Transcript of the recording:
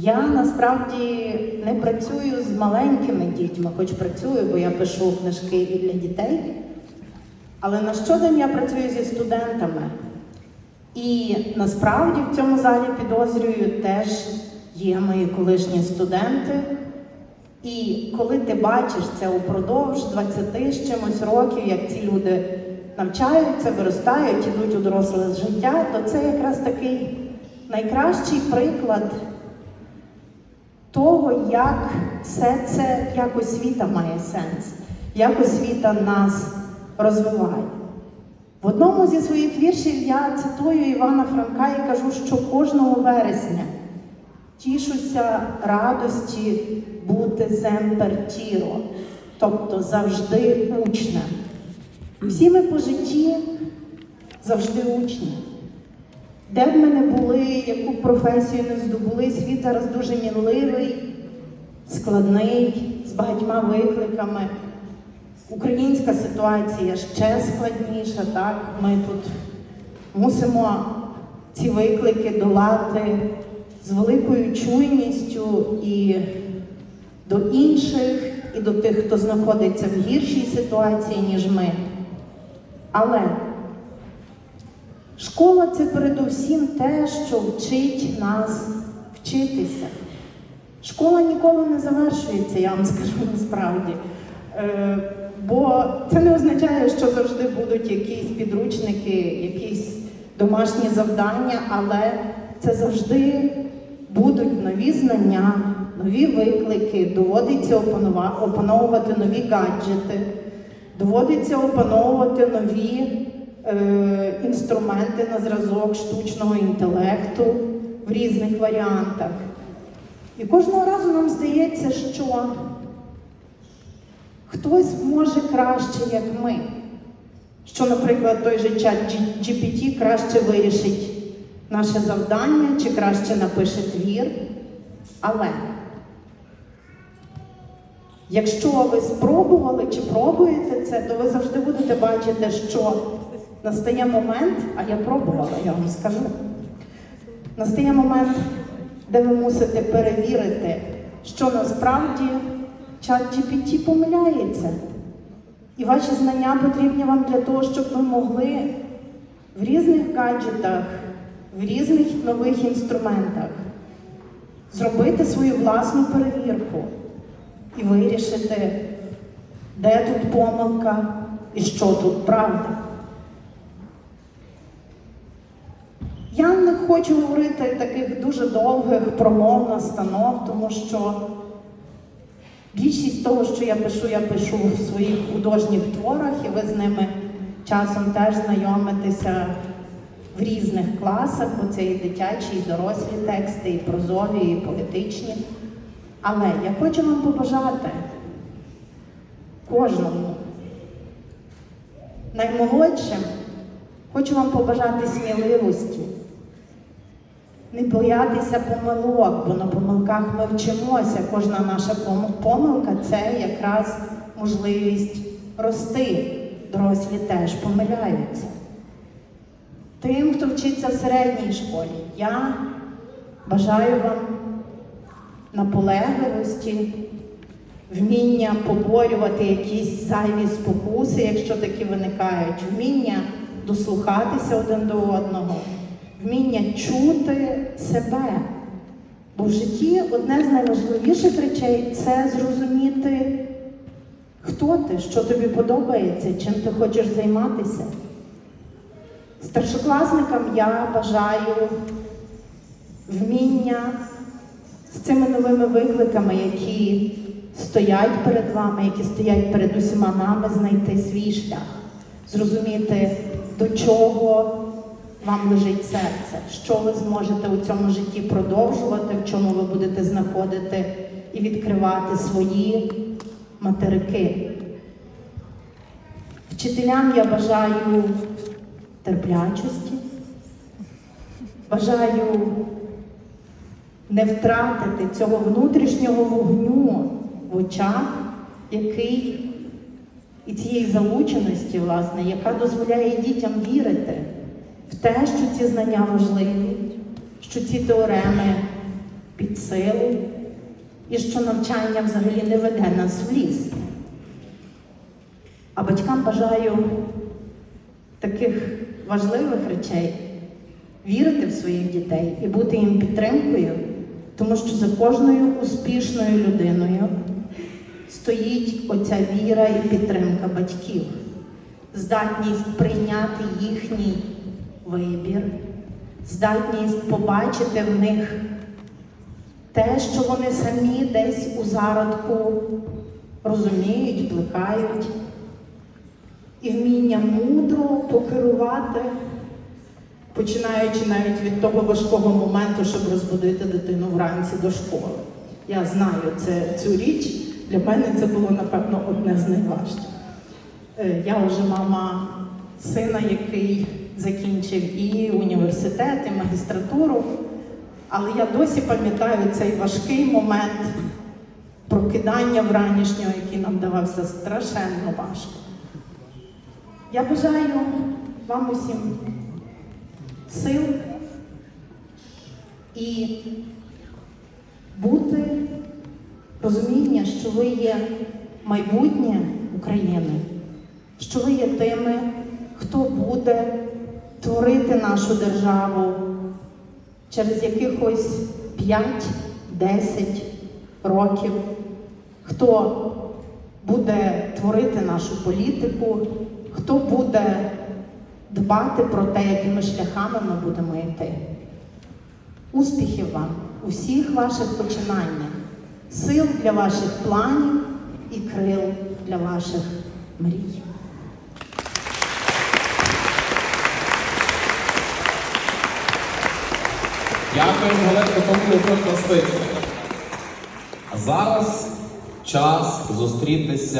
Я насправді не працюю з маленькими дітьми, хоч працюю, бо я пишу книжки і для дітей. Але на щодень я працюю зі студентами. І насправді в цьому залі підозрюю теж є мої колишні студенти. І коли ти бачиш це упродовж 20 з чимось років, як ці люди навчаються, виростають, ідуть у доросле життя, то це якраз такий найкращий приклад того, як все це, як освіта має сенс, як освіта нас розвиває. В одному зі своїх віршів я цитую Івана Франка і кажу, що кожного вересня тішуся радості бути земпертіро, тобто завжди учнем. Всі ми по житті завжди учні. Де б ми не були, яку професію не здобули, світ зараз дуже мінливий, складний, з багатьма викликами. Українська ситуація ще складніша, так? Ми тут мусимо ці виклики долати з великою чуйністю і до інших, і до тих, хто знаходиться в гіршій ситуації, ніж ми. Але школа це передусім те, що вчить нас вчитися. Школа ніколи не завершується, я вам скажу насправді. Е, бо це не означає, що завжди будуть якісь підручники, якісь домашні завдання, але це завжди будуть нові знання, нові виклики, доводиться опановувати нові гаджети, доводиться опановувати нові інструменти на зразок штучного інтелекту в різних варіантах. І кожного разу нам здається, що хтось може краще, як ми. Що, наприклад, той же чат GPT краще вирішить наше завдання чи краще напише твір. Але якщо ви спробували чи пробуєте це, то ви завжди будете бачити, що настає момент, а я пробувала, я вам скажу. Настає момент, де ви мусите перевірити, що насправді чат GPT помиляється. І ваші знання потрібні вам для того, щоб ви могли в різних гаджетах, в різних нових інструментах зробити свою власну перевірку і вирішити, де тут помилка і що тут правда. Я не хочу говорити таких дуже довгих промов настанов, тому що більшість того, що я пишу, я пишу в своїх художніх творах, і ви з ними часом теж знайомитеся в різних класах, бо це і дитячі, і дорослі тексти, і прозові, і поетичні. Але я хочу вам побажати кожному наймолодшим, хочу вам побажати сміливості. Не боятися помилок, бо на помилках ми вчимося. Кожна наша помилка це якраз можливість рости. Дорослі теж помиляються. Тим, хто вчиться в середній школі, я бажаю вам наполегливості, вміння поборювати якісь зайві спокуси, якщо такі виникають, вміння дослухатися один до одного, вміння чути себе. Бо в житті одне з найважливіших речей це зрозуміти, хто ти, що тобі подобається, чим ти хочеш займатися. Старшокласникам я бажаю вміння з цими новими викликами, які стоять перед вами, які стоять перед усіма нами, знайти свій шлях, зрозуміти, до чого вам лежить серце, що ви зможете у цьому житті продовжувати, в чому ви будете знаходити і відкривати свої материки. Вчителям я бажаю терплячості, бажаю не втратити цього внутрішнього вогню в очах, який і цієї залученості, власне, яка дозволяє дітям вірити в те, що ці знання важливі, що ці теореми під силу, і що навчання взагалі не веде нас в ліс. А батькам бажаю таких важливих речей вірити в своїх дітей і бути їм підтримкою, тому що за кожною успішною людиною стоїть оця віра і підтримка батьків, здатність прийняти їхній вибір, здатність побачити в них те, що вони самі десь у зародку розуміють, плекають, і вміння мудро покерувати, починаючи навіть від того важкого моменту, щоб розбудити дитину вранці до школи. Я знаю це, цю річ, для мене це було, напевно, одне з найважчих. Е, Я вже мама сина, який закінчив і університет, і магістратуру. Але я досі пам'ятаю цей важкий момент прокидання вранішнього, який нам давався страшенно важко. Я бажаю вам усім сил і бути розуміння, що ви є майбутнє України, що ви є тими, хто буде творити нашу державу через якихось 5-10 років, хто буде творити нашу політику, хто буде дбати про те, якими шляхами ми будемо йти. Успіхів вам у всіх ваших починаннях, сил для ваших планів і крил для ваших мрій. Дякуємо, Галетко, тому просто А зараз час зустрітися.